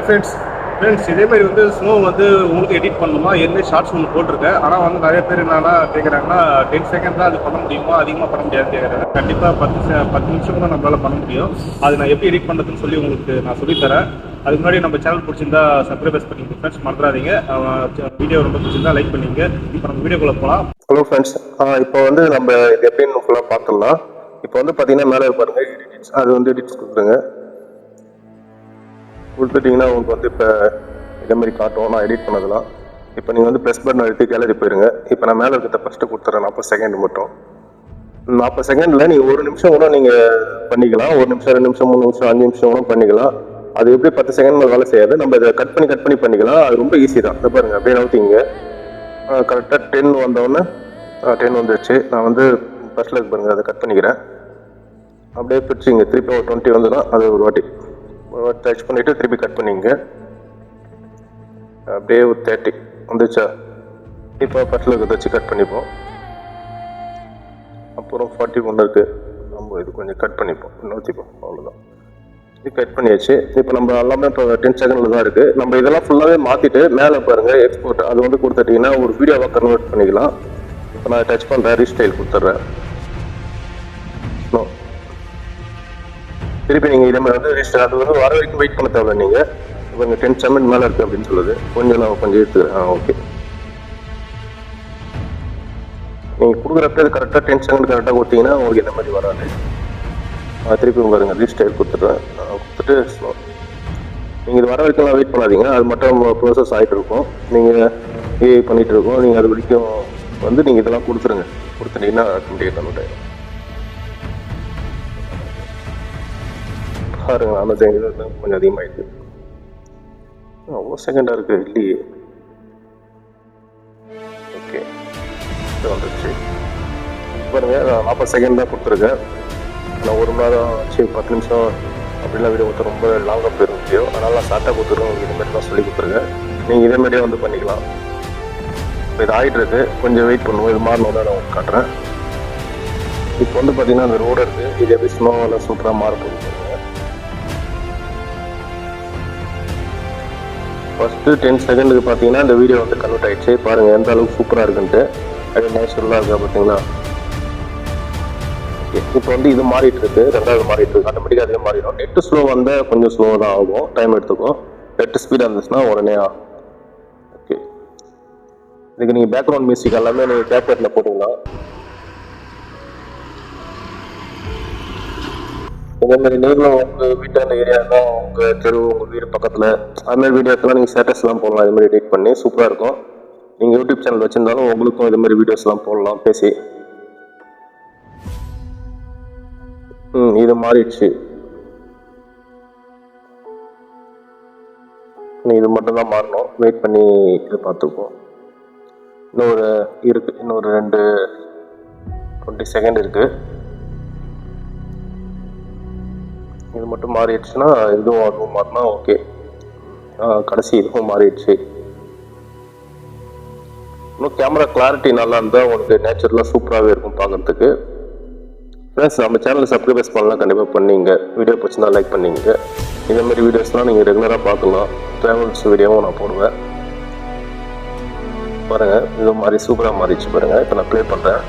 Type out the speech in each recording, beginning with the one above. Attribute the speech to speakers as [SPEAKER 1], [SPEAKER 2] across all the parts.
[SPEAKER 1] Hi friends friends இதே மாதிரி வந்து ஸ்னோ வந்து உங்களுக்கு எடிட் பண்ணணுமா? ஏற்கனவே ஷார்ட்ஸ் ஒன்று போட்டிருக்கேன். ஆனால் வந்து நிறைய பேர் என்னன்னா கேட்குறாங்கன்னா டென் செகண்ட் தான் அது பண்ண முடியுமா? அதிகமாக பண்ண முடியாதுன்னு கேட்குறாங்க கண்டிப்பாக பத்து பத்து நிமிஷம் கூட நம்மளால் பண்ண முடியும். அது நான் எப்படி எடிட் பண்ணுறதுன்னு சொல்லி உங்களுக்கு நான் சொல்லித்தரேன். அதுக்கு முன்னாடி நம்ம சேனல் பிடிச்சிருந்தா சப்ஸ்கிரைபர்ஸ் பண்ணிங்க ஃப்ரெண்ட்ஸ் மறந்துடாதீங்க. வீடியோ ரொம்ப பிடிச்சிருந்தா லைக் பண்ணிங்க இப்போ நம்ம வீடியோக்குள்ளே போகலாம்
[SPEAKER 2] ஹலோ ஃப்ரெண்ட்ஸ் இப்போ வந்து நம்ம இது எப்படின்னு ஃபுல்லாக பார்த்துடலாம். இப்போ வந்து பார்த்தீங்கன்னா மேலே பாருங்க edits. அது வந்து எடிட்ஸ் கொடுத்துருங்க. கொடுத்துட்டிங்கன்னா உங்களுக்கு வந்து இப்போ இதே மாதிரி காட்டும் நான் எடிட் பண்ணதெல்லாம். இப்போ நீங்கள் வந்து ப்ரெஸ் பட்டன் அழுத்தி கேலரி போயிருங்க இப்போ நான் மேலே இருக்கிறத ஃபஸ்ட்டு கொடுத்துறேன். நாற்பது செகண்ட் மட்டும். நாற்பது செகண்டில் நீங்கள் ஒரு நிமிஷம் கூட நீங்கள் பண்ணிக்கலாம். ஒரு நிமிஷம் ரெண்டு நிமிஷம் மூணு நிமிஷம் அஞ்சு நிமிஷம் கூட பண்ணிக்கலாம். அது எப்படி பத்து செகண்ட் மேலே வேலை செய்யாது. நம்ம இதை கட் பண்ணி கட் பண்ணி பண்ணிக்கலாம். அது ரொம்ப ஈஸி தான். இதை பாருங்கள் அப்படியே நவுத்திங்க. கரெக்டாக டென் வந்தோடனே டென் வந்துடுச்சு நான் வந்து ஃபஸ்ட்டில் இருக்கு அதை கட் பண்ணிக்கிறேன். அப்படியே பிடிச்சிங்க திருப்பி ஒரு டுவெண்ட்டி வந்துன்னா அது ஒரு வாட்டி. டச் பண்ணிவிட்டு திருப்பி கட் பண்ணிங்க. அப்படியே ஒரு தேர்ட்டி வந்துச்சா? இப்போ பட்டில் இருக்கிறத வச்சு கட் பண்ணிப்போம். அப்புறம் ஃபார்ட்டி ஒன்று இருக்குது நம்ம இது கொஞ்சம் கட் பண்ணிப்போம். நூற்றிப்போம் அவ்வளோதான் இது கட் பண்ணியாச்சு. இப்போ நம்ம எல்லாமே இப்போ டென் செகண்டில் தான் இருக்குது நம்ம இதெல்லாம் ஃபுல்லாகவே மாற்றிட்டு மேலே பாருங்கள் எக்ஸ்போர்ட் அது வந்து கொடுத்துட்டிங்கன்னா ஒரு வீடியோவாக கன்வெர்ட் பண்ணிக்கலாம். இப்போ நான் டச் பண்ணுறேன் ரீஸ்டைல் கொடுத்துட்றேன். திருப்பி நீங்கள் இதே மாதிரி வந்து ரீஸ்டைல் அது வந்து வர வரைக்கும் வெயிட் பண்ண தேவை நீங்கள் இப்போ இந்த டென் செவன் மேலே இருக்குது அப்படின்னு சொல்லுது. கொஞ்சம் நான் கொஞ்சம் எடுத்துக்கிறேன் ஆ ஓகே நீங்கள் கொடுக்குறப்ப இது கரெக்டாக டென் செகண்ட் கரெக்டாக கொடுத்தீங்கன்னா உங்களுக்கு இந்த மாதிரி வராது. ஆ, திருப்பி பாருங்கள் ரீஸ்டைல் கொடுத்துட்றேன். கொடுத்துட்டு நீங்கள் இது வர வரைக்கும் வெயிட் பண்ணாதீங்க. அது மட்டும் ப்ரோசஸ் ஆகிட்டு இருக்கும். நீங்கள் ஏஐ பண்ணிகிட்டு இருக்கோம். நீங்கள் அது வரைக்கும் வந்து நீங்கள் இதெல்லாம் கொடுத்துருங்க. கொடுத்துட்டீங்கன்னா கண்டிப்பாக கன்வெர்ட் ஆயிடும் பாருங்க அமேசான் இது கொஞ்சம் அதிகமாயிடுது அவ்வளோ செகண்டாக இருக்கு இல்லையே. ஓகே. இது வந்துருச்சு. பாருங்க நான் நாற்பது செகண்ட் தான் கொடுத்துருக்கேன். நான் ஒரு மணி நேரம் சரி பத்து நிமிஷம். அப்படிலாம் வீடியோ கொடுத்து ரொம்ப லாங்காக போயிடும் வீடியோ அதனால நான் ஷார்ட்டாக கொடுத்துருக்கேன் உங்களுக்கு இது மாதிரி தான் சொல்லி கொடுத்துருக்கேன். நீங்கள் இதே மாதிரியே வந்து பண்ணிக்கலாம். இப்போ இது ஆகிட்டு இருக்கு. கொஞ்சம் வெயிட் பண்ணுவோம். இது மாறணும் நான் உங்களுக்கு காட்டுறேன். இப்போ வந்து பார்த்தீங்கன்னா அந்த ரோடு இருக்குது இது எப்படி ஸ்னோவில் சூப்பராக மாறப்போகுது ஃபஸ்ட்டு டென் செகண்டுக்கு பார்த்தீங்கன்னா இந்த வீடியோ வந்து கன்வெர்ட் ஆகிடுச்சு பாருங்கள் எந்த அளவுக்கு சூப்பராக இருக்குன்ட்டு. அது நேச்சுரலாக இருக்கா பார்த்தீங்களா இப்போ வந்து இது மாறிட்டு இருக்கு. ரெண்டாவது மாறிட்டு இருக்கு. ஆட்டோமேட்டிக்காக அதே மாறிடும். நெட் ஸ்லோ வந்தால் கொஞ்சம் ஸ்லோவாக தான் ஆகும். டைம் எடுத்துக்கும். நெட் ஸ்பீடாக இருந்துச்சுன்னா உடனே ஓகே இதுக்கு நீங்கள் பேக்ரவுண்ட் மியூசிக் எல்லாமே நீங்கள் கேப்கட்டில் போட்டுக்கலாம் இதே மாதிரி நீங்களும் உங்கள் வீட்டான ஏரியா தான் உங்கள் தெரு உங்கள் வீடு பக்கத்தில் அதுமாதிரி மாதிரி வீடியோக்கெல்லாம் நீங்கள் ஸ்டேட்டஸ்லாம் போடலாம். இது மாதிரி எடிட் பண்ணி சூப்பராக இருக்கும். நீங்கள் யூடியூப் சேனல் வச்சிருந்தாலும் உங்களுக்கும் இது மாதிரி வீடியோஸ்லாம் போடலாம் பேசி. ம் இது மாறிடுச்சு. இது மட்டும் தான் மாறணும். வெயிட் பண்ணி இது பார்த்துப்போம் இன்னொரு இருக்கு இன்னொரு ரெண்டு டுவெண்ட்டி செகண்ட் இருக்கு. இது மட்டும் மாறிடுச்சுன்னா இதுவும் அதுவும் மாறினா ஓகே. கடைசி இதுவும் மாறிடுச்சு. இன்னும் கேமரா கிளாரிட்டி நல்லா இருந்தால் உங்களுக்கு நேச்சுரலாக சூப்பராகவே இருக்கும் பார்க்குறதுக்கு. ஃப்ரெண்ட்ஸ் நம்ம சேனல் சப்ஸ்கிரைபர்ஸ் பண்ணலாம் கண்டிப்பாக பண்ணிங்க. வீடியோ பிடிச்சிருந்தா லைக் பண்ணிங்க. இதே மாதிரி வீடியோஸ்லாம் நீங்கள் ரெகுலராக பார்க்கலாம். ட்ராவல்ஸ் வீடியோவும் நான் போடுவேன். பாருங்கள் இது மாதிரி சூப்பராக மாறிடுச்சு பாருங்கள் இப்போ நான் ப்ளே பண்ணுறேன்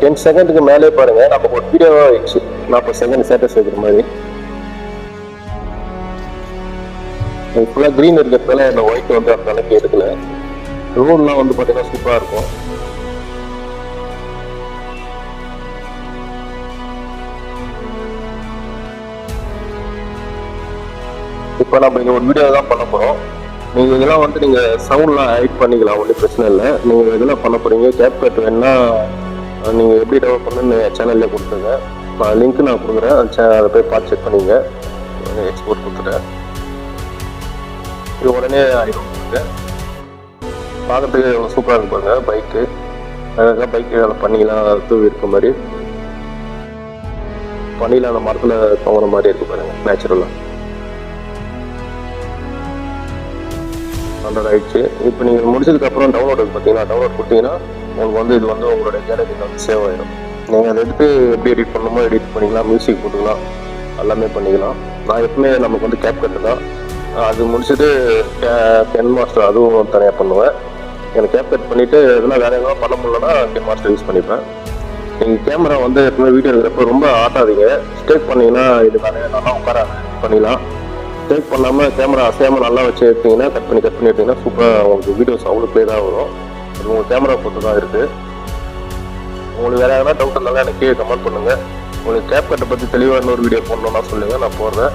[SPEAKER 2] டென் செகண்டுக்கு மேலே பாருங்க. நமக்கு ஒரு வீடியோவாக ஆயிடுச்சு நாற்பது செகண்ட் ஸ்டேட்டஸ் வைக்கிற மாதிரி. ஃபுல்லாக க்ரீன் இருக்கிறதுனால இந்த ஒயிட் வந்து அந்த அளவுக்கு எடுக்கல. ரோடெலாம் வந்து பார்த்தீங்கன்னா சூப்பராக இருக்கும். இப்போ நம்ம இங்கே ஒரு வீடியோ தான் பண்ண போகிறோம் நீங்கள் இதெல்லாம் வந்து நீங்கள் சவுண்ட்லாம் ஹைட் பண்ணிக்கலாம் ஒன்றும் பிரச்சனை இல்லை. நீங்கள் இதெல்லாம் பண்ண போகிறீங்க கேப் கட் வேணா நீங்கள் எப்படி டெவலப் பண்ணணும்னு சேனல்லே கொடுத்துருங்க. நான் லிங்க் நான் கொடுக்குறேன். அதை போய் பார்த்து செக் பண்ணிங்க. எக்ஸ்போர்ட் கொடுத்துட்டேன். இது உடனே ஆகிடும் பார்க்குறதுக்கு பார்க்கறதுக்கு எவ்வளோ சூப்பராக இருக்கு பாருங்க பைக்கு அழகாக பைக்கு அதில் பண்ணிலாம் தூவி இருக்க மாதிரி. பண்ணியில் அந்த மரத்தில் தொங்குற மாதிரி இருக்கு பாருங்க நேச்சுரலாக ஹண்ட்ரட் ஆயிடுச்சு இப்போ நீங்கள் முடிச்சதுக்கு அப்புறம் டவுன்லோட் பார்த்தீங்கன்னா டவுன்லோட் கொடுத்தீங்கன்னா உங்களுக்கு வந்து இது வந்து உங்களுடைய கேலரியில் வந்து சேவ் ஆயிடும் நீங்கள் அதை எடுத்து எப்படி எடிட் பண்ணணுமோ எடிட் பண்ணிக்கலாம் மியூசிக் போட்டுக்கலாம் எல்லாமே பண்ணிக்கலாம். நான் எப்பவுமே நமக்கு வந்து கேப் கட்டு தான். அது முடிச்சுட்டு பென் மாஸ்டர் அதுவும் தனியாக பண்ணுவேன். எனக்கு கேப் கட் பண்ணிவிட்டு எதுனா வேறு எதாவது பண்ண முடியலன்னா பென் மாஸ்டர் யூஸ் பண்ணிப்பேன். நீங்கள் கேமரா வந்து எப்பவுமே வீடியோ எடுக்கிறப்ப ரொம்ப ஆட்டாதீங்க. ஸ்டேக் பண்ணிங்கன்னா இது நிறைய நல்லா உட்கார பண்ணிடலாம் டேக் பண்ணாமல் கேமரா அசையாமல் நல்லா வச்சு எடுத்தீங்கன்னா கட் பண்ணி கட் பண்ணி எடுத்தீங்கன்னா சூப்பராக உங்களுக்கு வீடியோஸ் அவ்வளோ கிளியராக வரும். அது உங்கள் கேமரா பொறுத்து தான் இருக்குது உங்களுக்கு வேறு எதனா டவுட் இருந்தாலும் எனக்கு கீழே கமெண்ட் பண்ணுங்கள் உங்களுக்கு கேப் கட்டை பற்றி தெளிவாக இன்னொரு வீடியோ போடணும்னா சொல்லுங்கள் நான் போடுறேன்.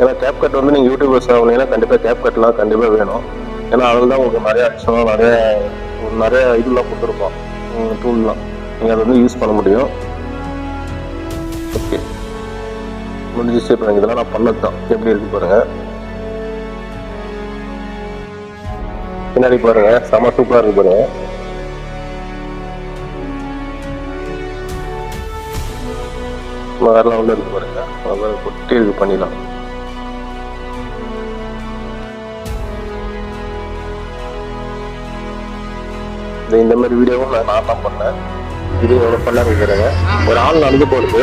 [SPEAKER 2] ஏன்னா கேப் கட் வந்து நீங்கள் யூடியூபர்ஸ் ஆகுனீங்கன்னா கண்டிப்பாக கேப் கட்லாம் கண்டிப்பாக வேணும். ஏன்னா அதில் தான் உங்களுக்கு நிறைய ஆக்ஷனாக நிறைய நிறைய இதெல்லாம் கொடுத்துருப்போம் டூல்லாம் நீங்கள் அதை வந்து யூஸ் பண்ண முடியும். ஓகே முடிஞ்சிச்சு இப்போ எனக்கு இதெல்லாம் நான் பண்ணது தான் எப்படி இருக்கு பாருங்க. பின்னாடி பாருங்க செம சூப்பராக இருக்கு பாருங்க. வேறலாம் லெவலில் இருக்கு பாருங்க. அதான் கொட்டி இருக்கு பண்ணிடலாம். இந்த இந்த மாதிரி வீடியோவும் நான் நான் தான் பண்ணேன். இது எவ்வளோ இருக்கிறேங்க ஒரு ஆள் நடந்து போகிறது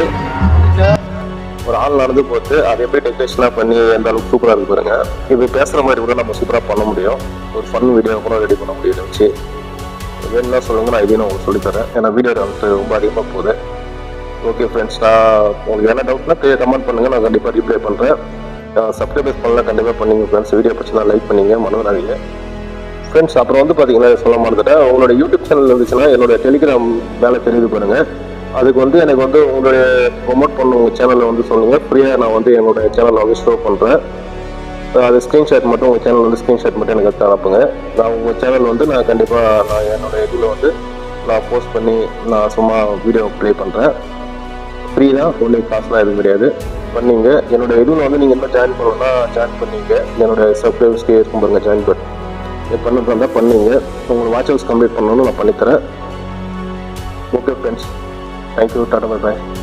[SPEAKER 2] ஒரு ஆள் நடந்து போட்டு அதை எப்படி டெக்கரேஷனாக பண்ணி எந்த அளவுக்கு சூப்பராக இருக்கு பாருங்க. இது பேசுகிற மாதிரி கூட நம்ம சூப்பராக பண்ண முடியும். ஒரு ஃபன் வீடியோ கூட ரெடி பண்ண முடியும். வச்சு வேணும்னா சொல்லுங்க நான் இதையும் நான் உங்களுக்கு சொல்லித்தரேன் ஏன்னா வீடியோ வந்துட்டு ரொம்ப அதிகமாக போகுது. ஓகே ஃப்ரெண்ட்ஸ் நான் உங்களுக்கு என்ன டவுட்னா கீழே கமெண்ட் பண்ணுங்கள் நான் கண்டிப்பாக ரீப்ளை பண்ணுறேன் சப்ஸ்கிரைபர்ஸ் பண்ணலாம் கண்டிப்பாக பண்ணிங்க ஃப்ரெண்ட்ஸ் வீடியோ பிடிச்சா லைக் பண்ணிங்க. மனவராதிங்க ஃப்ரெண்ட்ஸ் அப்புறம் வந்து பார்த்தீங்கன்னா சொல்ல மாட்டேன் உங்களோட யூடியூப் சேனல் இருந்துச்சுன்னா என்னோட டெலிகிராம் வேலை தெரியுது பாருங்க. அதுக்கு வந்து எனக்கு வந்து உங்களுடைய ப்ரொமோட் பண்ண உங்கள் சேனலில் வந்து சொல்லுங்கள் ஃப்ரீயாக நான் வந்து என்னோட சேனலில் வந்து ஷோ பண்ணுறேன் அது ஸ்க்ரீன்ஷாட் மட்டும் உங்கள் சேனல் வந்து ஸ்க்ரீன்ஷாட் மட்டும் எனக்கு அனுப்புங்க. நான் உங்கள் சேனல் வந்து நான் கண்டிப்பாக நான் என்னோட இதில் வந்து நான் போஸ்ட் பண்ணி நான் சும்மா வீடியோ ப்ளே பண்ணுறேன் ஃப்ரீ தான் ஒன்றும் காசுலாம் எதுவும் கிடையாது. பண்ணீங்க. என்னுடைய இதில் வந்து நீங்கள் என்ன ஜாயின் பண்ணணும்னா ஜாயின் பண்ணீங்க. என்னுடைய சப்ஸ்கிரைபர்ஸ்க்கு இருக்கும் பாருங்க ஜாயின் பண்ணி இது பண்ணுறதா இருந்தால் பண்ணீங்க. உங்களுக்கு வாட்ச் ஹவுஸ் கம்ப்ளீட் பண்ணணும்னு நான் பண்ணித்தரேன். Okay friends Thank you, Tata. Bye bye.